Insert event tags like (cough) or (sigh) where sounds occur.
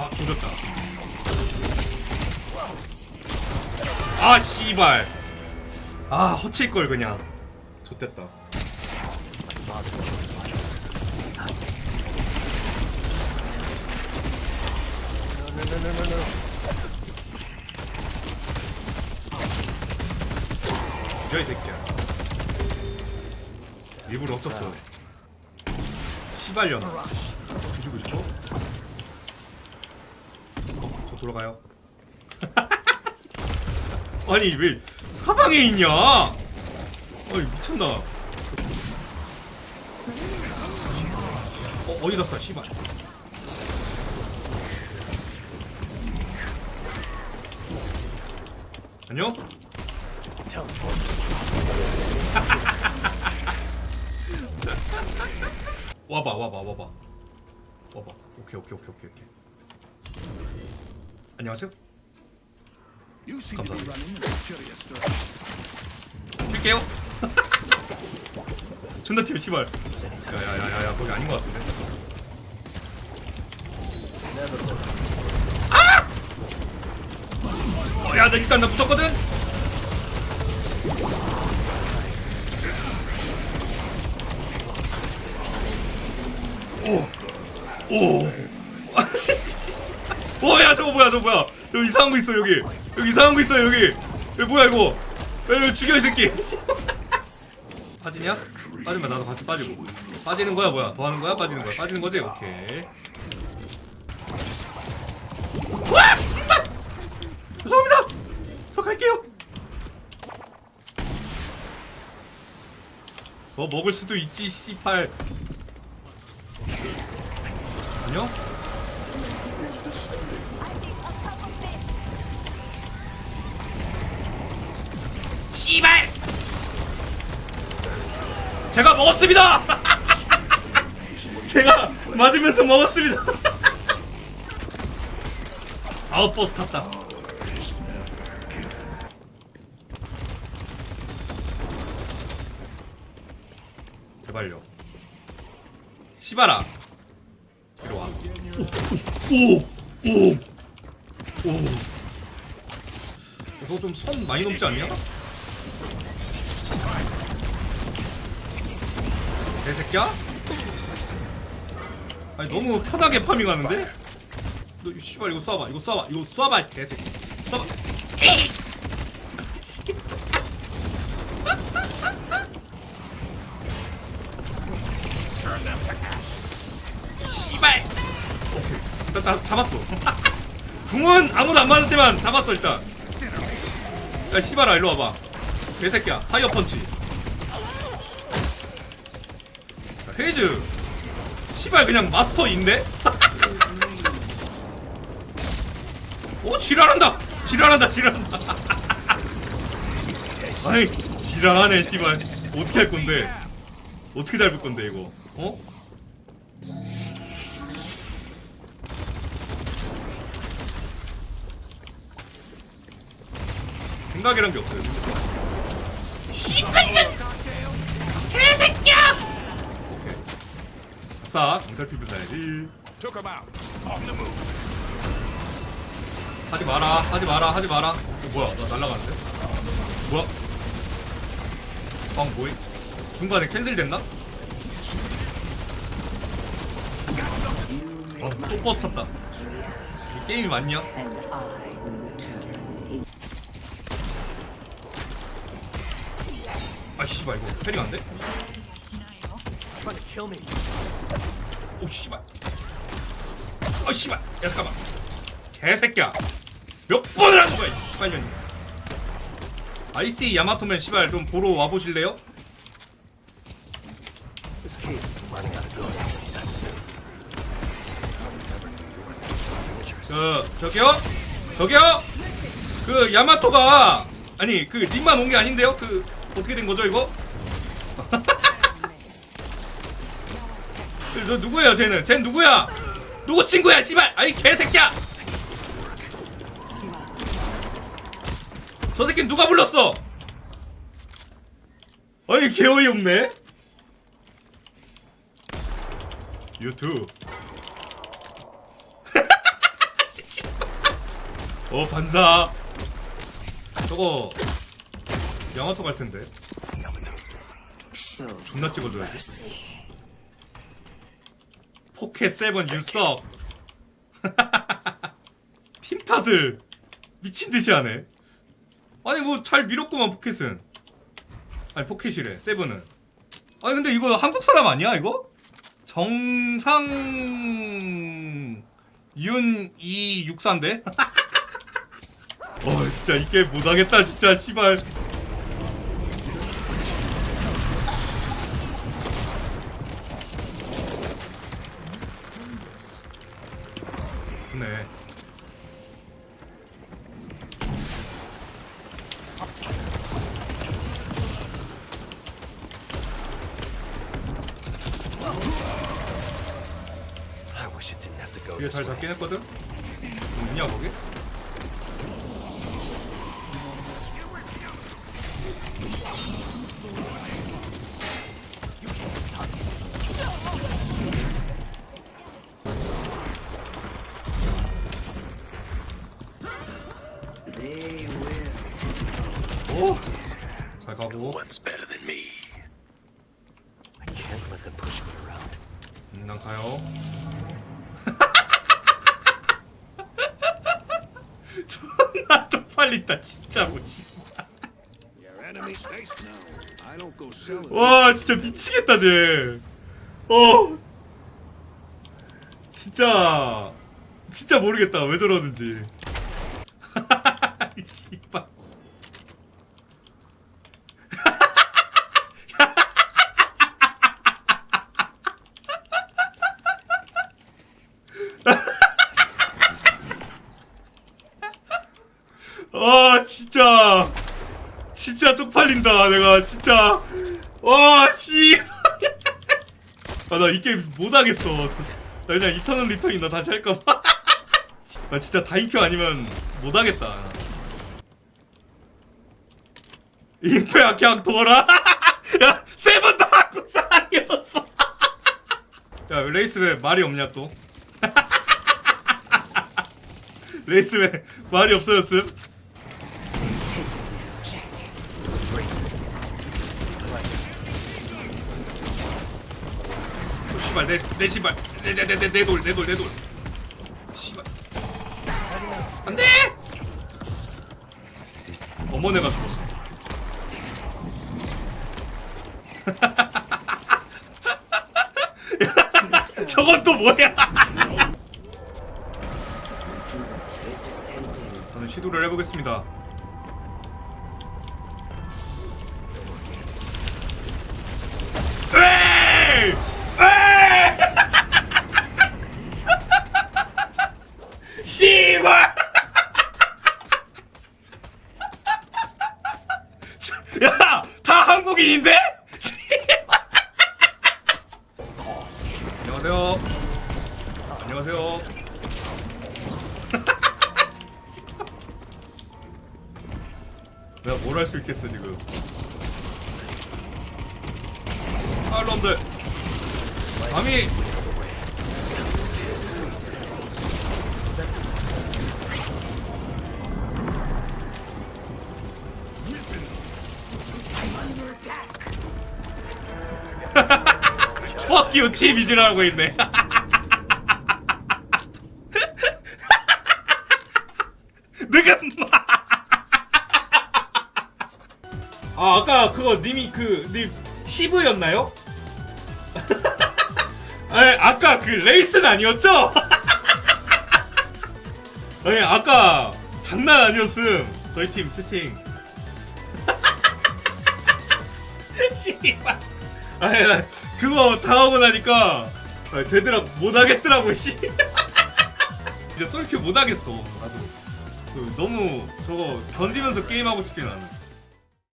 아 조졌다. 아 씨발. 아 허칠걸 그냥. 좋됐다. 야이 새끼야. 일부러 없었어. 시발년 뒤지고 싶어? 돌아가요. (laughs) 아니 왜 사방에 있냐? 어이 미쳤나? 어, 어디다 쏴 씨발. 안녕? (laughs) 와봐 와봐 와봐. 와봐. 오케이 오케이 오케이 오케이 안녕하세요 감사합니다. 뛸게요 (laughs) 존나 팀 씨발 야야야야야 거기 아닌 것 같은데 아! 어, 야, 나 일단 나 붙었거든? 오! 오! (laughs) 오, 야, 저거 뭐야, 저거 뭐야. 여기 이상한 거 있어, 여기. 여기 이상한 거 있어, 여기. 여기 뭐야, 이거. 야, 이거 죽여, 이 새끼. (laughs) 빠지냐? 빠지면 나도 같이 빠지고. 빠지는 거야, 뭐야? 더 하는 거야? 빠지는 거야? 빠지는 거지? 오케이. 와! 씨발! 죄송합니다! 저 갈게요! 뭐 먹을 수도 있지, 씨팔. 안녕? 씨발! 제가 먹었습니다! (laughs) 제가 맞으면서 먹었습니다! (laughs) 아웃버스 탔다. 제발요. 시바라. 이리 와. 오! 오! 오! 너좀 선 많이 넘지 않냐? 개새끼야? 아니 너무 편하게 파밍하는데? 너이 씨발 이거 쏴봐 이거 쏴봐 이거 쏴봐 개새끼. 쏴봐! 씨발. 오케이. 일단 다 잡았어. (laughs) 궁은 아무도 안 맞았지만 잡았어 일단. 야 씨발아 일로 와봐. 개새끼야 파이어 펀치 자, 헤이즈. 씨발 그냥 마스터인데? (laughs) 오 지랄한다! 지랄한다 지랄한다. (laughs) 아이 지랄하네 씨발. 어떻게 할 건데? 어떻게 잡을 건데 이거? 어? 생각이란 게 없어요 씨발년 개새끼야 싹 강탈 피부 사야지. 하지 마라 하지 마라 하지 마라 어, 뭐야 나 날라가는데 뭐야 방 뭐이 중간에 캔슬 됐나? 어또 버스 탔다 이 게임이 맞냐? and I will return. 아 씨발 이거 패링 안 돼? Kill me. 오 씨발. 아 씨발. 야 잠깐만. 개새끼야. 몇 번을 한 거야 이 씨발년이. 아이스 야마토맨 씨발 좀 보러 와 보실래요? This case is running out of ghosts anytime soon. 저 저기요? 저기요? 그 야마토가 아니 그 님만 온 게 아닌데요? 그 어떻게 된 거죠 이거 (laughs) 그, 저 누구예요 쟤는? 쟤 누구야? 누구 친구야 씨발? 아이 개새끼야! 저 새끼 누가 불렀어? 아니 개 어이없네. 유튜브. (laughs) 어 반사. 저거 양화토 갈 텐데. 존나 찍어줘야지. 포켓 세븐 유석 (laughs) 팀 탓을 미친 듯이 하네. 아니 뭐 잘 밀었구만 포켓은. 아니 포켓이래 세븐은. 아니 근데 이거 한국 사람 아니야 이거? 정상 윤이 육사인데? (laughs) 어 진짜 이 게임 못하겠다 진짜 씨발 잘. 잡긴 했거든? 뭐 있냐 거기? They will. 오! 잘 가고 one's better than me. I can't let them push me around. 음, 난 가요 쪽팔린다 진짜로 selling. 와 진짜 미치겠다 쟤어. 진짜 진짜 모르겠다 왜 저러는지 이 씨발 아 진짜. 진짜 쪽팔린다 내가 진짜. 와씨. (laughs) 아 나 이 게임 못하겠어. 나 그냥 이터널 리턴이나 다시 할까봐. (laughs) 나 진짜 다이큐 아니면 못하겠다. 임페아 그냥 돌아. (laughs) 야 세번 다 하고 사이었어. 야 레이스 왜 말이 없냐 또? 레이스 왜 말이 없어졌음 씨발 내 내 씨발. 내내내 내 내 돌 내 돌 내 돌. 씨발. 안돼! 어머네가 죽었어. 야, (laughs) 저건 또 뭐야. (laughs) 저는 시도를 해보겠습니다 안녕하세요. 안녕하세요. (laughs) 내가 뭘 할 수 있겠어 지금 아 놈들 감히 팀 이지라고 있네 (laughs) 내가 아 아까 그거 님이 그님 시브였나요? (laughs) 아니 아까 그 레이스는 아니었죠? (laughs) 아니 아까 장난 아니었음 저희 팀 채팅 씨발 아니 나 그거 당하고 나니까 아, 되더라 못하겠더라고 씨. (laughs) 이제 썰큐 못하겠어 나도. 그 너무 저거 견디면서 게임하고 싶긴 하네